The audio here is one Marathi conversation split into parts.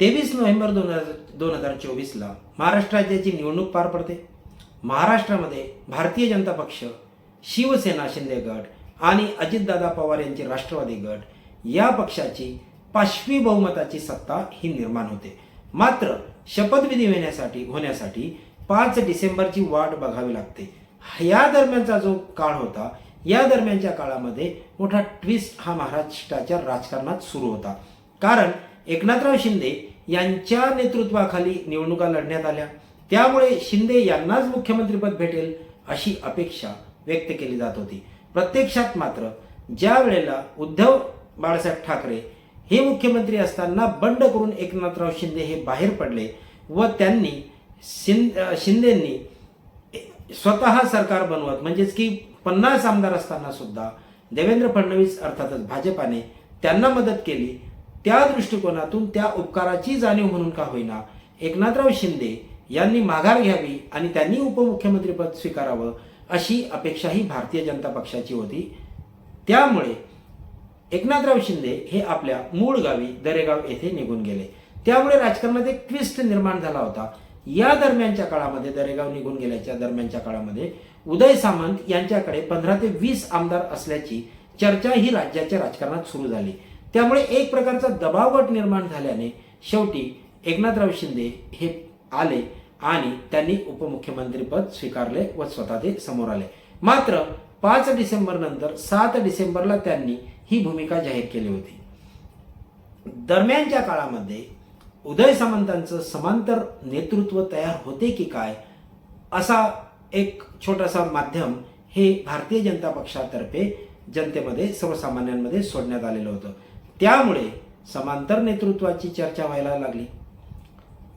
तेवीस नोव्हेंबर दोन हजार दोन हजार चोवीसला महाराष्ट्र राज्याची निवडणूक पार पडते. महाराष्ट्रामध्ये भारतीय जनता पक्ष शिवसेना शिंदे गट आणि अजितदादा पवार यांचे राष्ट्रवादी गट या पक्षाची पाचवी बहुमताची सत्ता ही निर्माण होते. मात्र शपथविधी होण्यासाठी होण्यासाठी पाच डिसेंबरची वाट बघावी लागते. या दरम्यानचा जो काळ होता या दरम्यानच्या काळामध्ये मोठा ट्विस्ट हा महाराष्ट्राच्या राजकारणात सुरू होता. कारण एकनाथराव शिंदे यांच्या नेतृत्वाखाली निवडणुका लढण्यात आल्या. त्यामुळे शिंदे यांनाच मुख्यमंत्रीपद भेटेल अशी अपेक्षा व्यक्त केली जात होती. प्रत्यक्षात मात्र ज्या वेळेला उद्धव बाळासाहेब ठाकरे हे मुख्यमंत्री असताना बंड करून एकनाथराव शिंदे हे बाहेर पडले व त्यांनी शिंद शिंदेंनी स्वतः सरकार बनवत म्हणजेच की पन्नास आमदार असताना सुद्धा देवेंद्र फडणवीस अर्थातच भाजपाने त्यांना मदत केली त्या दृष्टिकोनातून त्या उपकाराची जाणीव म्हणून का होईना एकनाथराव शिंदे यांनी माघार घ्यावी आणि त्यांनी उपमुख्यमंत्रीपद स्वीकारावं अशी अपेक्षाही भारतीय जनता पक्षाची होती. त्यामुळे एकनाथराव शिंदे हे आपल्या मूळ गावी दरेगाव येथे निघून गेले. त्यामुळे राजकारणात एक ट्विस्ट निर्माण झाला होता. या दरम्यानच्या काळामध्ये दरेगाव निघून गेल्याच्या दरम्यानच्या काळामध्ये उदय सामंत यांच्याकडे पंधरा ते वीस आमदार असल्याची चर्चा ही राज्याच्या राजकारणात सुरू झाली. त्यामुळे एक प्रकारचा दबावगट निर्माण झाल्याने शेवटी एकनाथराव शिंदे हे आले आणि त्यांनी उपमुख्यमंत्रीपद स्वीकारले व स्वतः ते समोर आले. मात्र पाच डिसेंबर नंतर सात डिसेंबरला त्यांनी ही भूमिका जाहीर केली होती. दरम्यानच्या काळामध्ये उदय सामंतांचं समांतर नेतृत्व तयार होते की काय असा एक छोटासा माध्यम हे भारतीय जनता पक्षातर्फे जनतेमध्ये सर्वसामान्यांमध्ये सोडण्यात आलेलं होतं. त्यामुळे समांतर नेतृत्वाची चर्चा व्हायला लागली.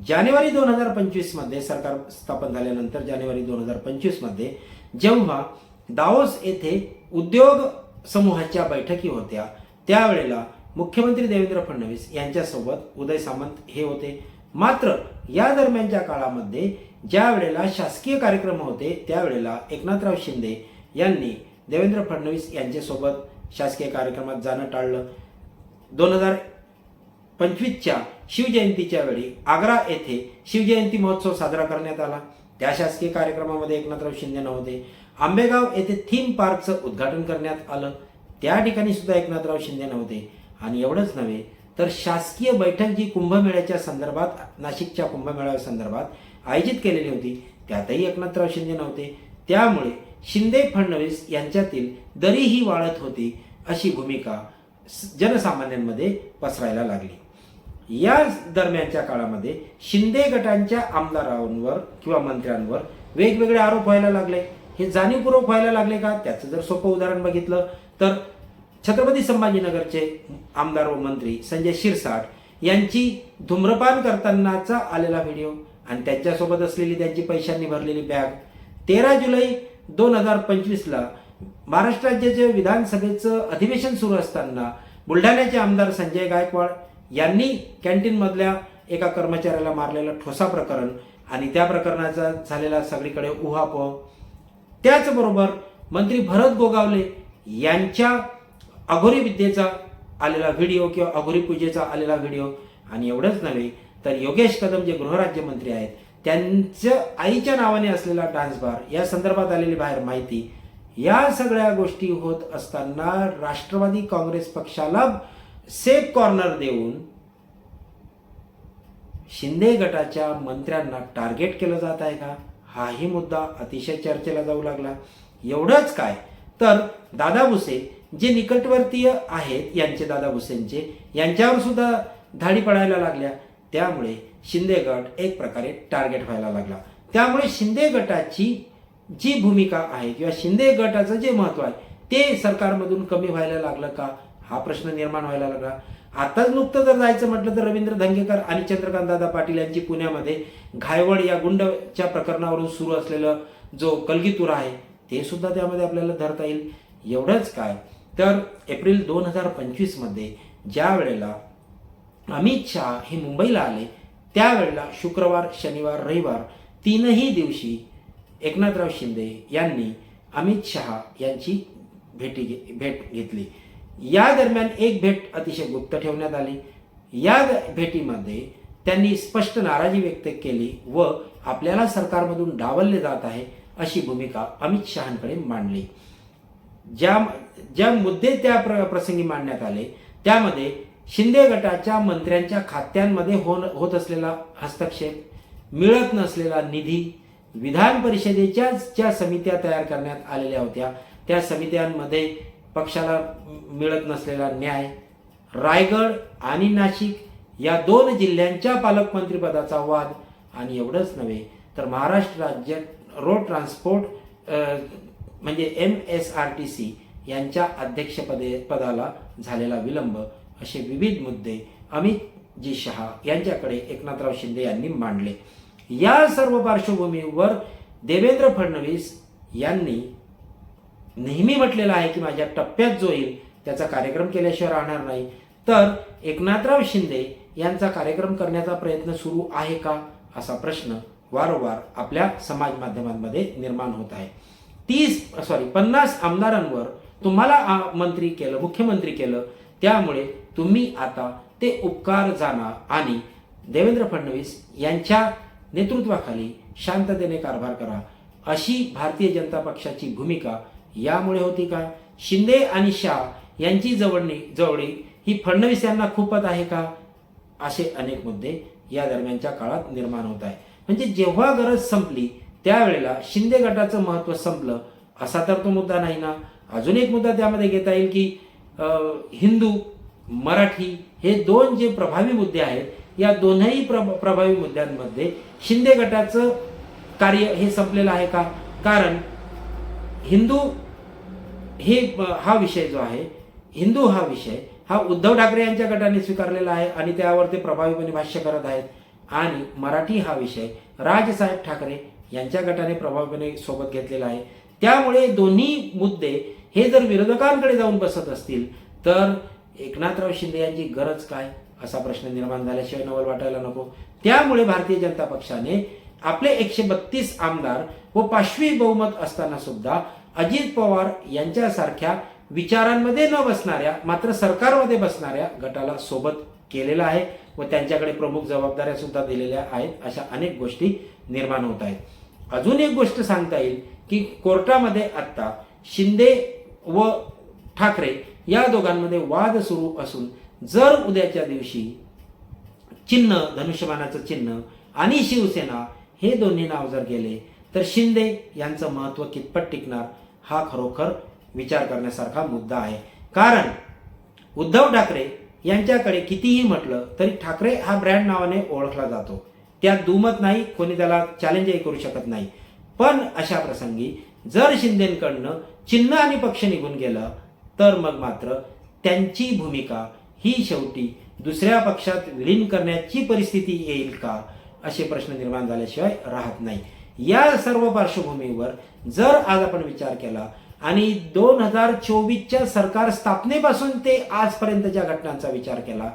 जानेवारी दोन हजार पंचवीसमध्ये सरकार स्थापन झाल्यानंतर जानेवारी दोन हजार पंचवीसमध्ये जेव्हा दाओस येथे उद्योग समूहाच्या बैठकी होत्या त्यावेळेला मुख्यमंत्री देवेंद्र फडणवीस यांच्यासोबत उदय सामंत हे होते. मात्र या दरम्यानच्या काळामध्ये ज्या वेळेला शासकीय कार्यक्रम होते त्यावेळेला एकनाथराव शिंदे यांनी देवेंद्र फडणवीस यांच्यासोबत शासकीय कार्यक्रमात जाणं टाळलं. दोन हजार पंचवीसच्या शिवजयंतीच्या वेळी आग्रा येथे शिवजयंती महोत्सव साजरा करण्यात आला. त्या शासकीय कार्यक्रमामध्ये एकनाथराव शिंदे नव्हते. आंबेगाव येथे थीम पार्कचं उद्घाटन करण्यात आलं. त्या ठिकाणी सुद्धा एकनाथराव शिंदे नव्हते. आणि एवढंच नव्हे तर शासकीय बैठक जी कुंभमेळ्याच्या संदर्भात नाशिकच्या कुंभमेळ्या संदर्भात आयोजित केलेली होती त्यातही एकनाथराव शिंदे नव्हते. त्यामुळे शिंदे फडणवीस यांच्यातील दरीही वाढत होती अशी भूमिका जनसामान्यांमध्ये पसरायला लागली. या दरम्यानच्या काळामध्ये शिंदे गटांच्या आमदारांवर किंवा मंत्र्यांवर वेगवेगळे आरोप व्हायला लागले. हे जाणीवपूर्वक व्हायला लागले का? त्याचं जर सोपं उदाहरण बघितलं तर छत्रपती संभाजीनगरचे आमदार व मंत्री संजय शिरसाट यांची धूम्रपान करतानाचा आलेला व्हिडिओ आणि त्यांच्यासोबत असलेली त्यांची पैशांनी भरलेली बॅग. तेरा जुलै दोन हजार पंचवीसला महाराष्ट्र राज्याच्या विधानसभेचं अधिवेशन सुरू असताना बुलढाण्याचे आमदार संजय गायकवाड यांनी कॅन्टीनमधल्या एका कर्मचाऱ्याला मारलेलं ठोसा प्रकरण आणि त्या प्रकरणाचा झालेला सगळीकडे उहापोह. त्याचबरोबर मंत्री भरत गोगावले यांच्या अघोरी विद्येचा आलेला व्हिडिओ किंवा अघोरी पूजेचा आलेला व्हिडिओ. आणि एवढंच नव्हे तर योगेश कदम जे गृहराज्यमंत्री आहेत त्यांच्या आईच्या नावाने असलेला डान्स बार या संदर्भात आलेली बाहेर माहिती या सगळ्या गोष्टी होत असताना राष्ट्रवादी काँग्रेस पक्षाला सेफ कॉर्नर देऊन शिंदे गटाच्या मंत्र्यांना टार्गेट केलं जात आहे का? हाही मुद्दा अतिशय चर्चेला जाऊ लागला. एवढंच काय? तर दादा भुसे जे निकटवर्तीय आहेत यांचे दादा भुसेंचे यांच्यावर सुद्धा धाडी पडायला लागल्या. त्यामुळे शिंदे गट एक प्रकारे टार्गेट व्हायला लागला. त्यामुळे शिंदे गटाची जी भूमिका आहे किंवा शिंदे गटाचं जे महत्त्व आहे ते सरकारमधून कमी व्हायला लागलं का? हा प्रश्न निर्माण व्हायला लागला. आताच नुकतं जर जायचं म्हटलं तर रवींद्र धंगेकर आणि चंद्रकांत दादा पाटील यांची पुण्यामध्ये घायवड या गुंडच्या प्रकरणावरून सुरू असलेलं जो कलगीतूर आहे ते सुद्धा त्यामध्ये आपल्याला धरता येईल. एवढंच काय? तर एप्रिल दोन हजार पंचवीसमध्ये ज्या वेळेला अमित शहा हे मुंबईला आले त्यावेळेला शुक्रवार शनिवार रविवार तीनही दिवशी एकनाथराव शिंदे यांनी अमित शहा यांची भेटी घे भेट घेतली. या दरम्यान एक भेट अतिशय गुप्त ठेवण्यात आली. या भेटीमध्ये त्यांनी स्पष्ट नाराजी व्यक्त केली व आपल्याला सरकारमधून डावलले जात आहे अशी भूमिका अमित शहांकडे मांडली. ज्या ज्या मुद्दे त्या प्र प्रसंगी मांडण्यात आले त्यामध्ये शिंदे गटाच्या मंत्र्यांच्या खात्यांमध्ये होण होत असलेला हस्तक्षेप मिळत नसलेला निधी विधान परिषदेच्या ज्या समित्या तयार करण्यात आलेल्या होत्या त्या समित्यांमध्ये पक्षाला मिळत नसलेला न्याय रायगड आणि नाशिक या दोन जिल्ह्यांच्या पालकमंत्रीपदाचा वाद आणि एवढंच नव्हे तर महाराष्ट्र राज्य रोड ट्रान्सपोर्ट म्हणजे M S R T C यांच्या अध्यक्षपदे पदाला झालेला विलंब असे विविध मुद्दे अमितजी शहा यांच्याकडे एकनाथराव शिंदे यांनी मांडले. या सर्व पार्श्वभूमीवर देवेंद्र फडणवीस यांनी नेहमी म्हटलेलं आहे की माझ्या टप्प्यात जो येईल त्याचा कार्यक्रम केल्याशिवाय राहणार नाही. तर एकनाथराव शिंदे यांचा कार्यक्रम करण्याचा प्रयत्न सुरू आहे का? असा प्रश्न वारंवार आपल्या समाज माध्यमांमध्ये निर्माण होत आहे. तीस सॉरी पन्नास आमदारांवर तुम्हाला मंत्री केलं मुख्यमंत्री केलं त्यामुळे तुम्ही आता ते उपकार जाणा आणि देवेंद्र फडणवीस यांच्या नेतृत्वाखाली शांततेने कारभार करा. अशी भारतीय जनता पक्षाची भूमिका यामुळे होती का? शिंदे आणि शाह यांची जवळणी जवळी ही फडणवीस यांना खूपच आहे का? असे अनेक मुद्दे या दरम्यानच्या काळात निर्माण होत आहे म्हणजे जेव्हा गरज संपली त्यावेळेला शिंदे गटाचं महत्त्व संपलं असा तर तो मुद्दा नाही ना? अजून एक मुद्दा त्यामध्ये घेता येईल की हिंदू मराठी हे दोन जे प्रभावी मुद्दे आहेत या दोनही प्र प्रभावी मुद्द्यांमध्ये शिंदे गटाचं कार्य हे संपलेलं आहे का? कारण हिंदू हे हा विषय जो आहे हिंदू हा विषय हा उद्धव ठाकरे यांच्या गटाने स्वीकारलेला आहे आणि त्यावर ते प्रभावीपणे भाष्य करत आहेत. आणि मराठी हा विषय राजसाहेब ठाकरे यांच्या गटाने प्रभावीपणे सोबत घेतलेला आहे. त्यामुळे दोन्ही मुद्दे हे जर विरोधकांकडे जाऊन बसत असतील तर एकनाथराव शिंदे यांची गरज काय? असा प्रश्न निर्माण झाल्याशिवाय नवल वाटायला नको. त्यामुळे भारतीय जनता पक्षाने आपले एकशे बत्तीस आमदार व पाचवी बहुमत असताना सुद्धा अजित पवार यांच्यासारख्या विचारांमध्ये न बसणाऱ्या मात्र सरकारमध्ये बसणाऱ्या गटाला सोबत केलेला आहे व त्यांच्याकडे प्रमुख जबाबदाऱ्या सुद्धा दिलेल्या आहेत अशा अनेक गोष्टी निर्माण होत आहेत. अजून एक गोष्ट सांगता येईल की कोर्टामध्ये आत्ता शिंदे व ठाकरे या दोघांमध्ये वाद सुरू असून जर उद्याच्या दिवशी चिन्ह धनुष्यबाणाचं चिन्ह आणि शिवसेना हे दोन्ही नाव जर गेले तर शिंदे यांचं महत्त्व कितपत टिकणार हा खरोखर विचार करण्यासारखा मुद्दा आहे. कारण उद्धव ठाकरे यांच्याकडे कितीही म्हटलं तरी ठाकरे हा ब्रँड नावाने ओळखला जातो. त्यात दुमत नाही कोणी त्याला चॅलेंजही करू शकत नाही. पण अशा प्रसंगी जर शिंदेकडनं चिन्ह आणि पक्ष निघून गेलं तर मग मात्र त्यांची भूमिका ही शेवटी दुसऱ्या पक्षात विलीन करण्याची परिस्थिती येईल का? असे प्रश्न निर्माण झाल्याशिवाय राहत नाही. या सर्व पार्श्वभूमीवर जर आज आपण विचार केला आणि दोन हजार चोवीसच्या सरकार स्थापनेपासून ते आजपर्यंतच्या घटनांचा विचार केला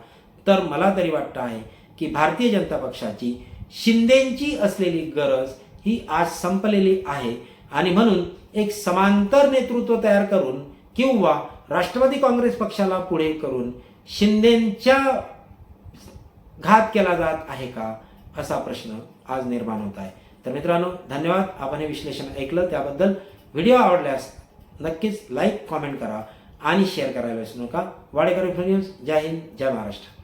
तर मला तरी वाटतं आहे की भारतीय जनता पक्षाची शिंदेची असलेली गरज ही आज संपलेली आहे. आणि म्हणून एक समांतर नेतृत्व तयार करून किंवा राष्ट्रवादी काँग्रेस पक्षाला पुढे करून शिंदेच्या घात केला जात आहे का असा प्रश्न आज निर्माण होत आहे. तर मित्रांनो धन्यवाद. आपण हे विश्लेषण ऐकलं त्याबद्दल व्हिडिओ आवडल्यास नक्कीच लाईक कॉमेंट करा आणि शेअर करायला विसरू नका. वाडेकर न्यूज. जय हिंद जय महाराष्ट्र.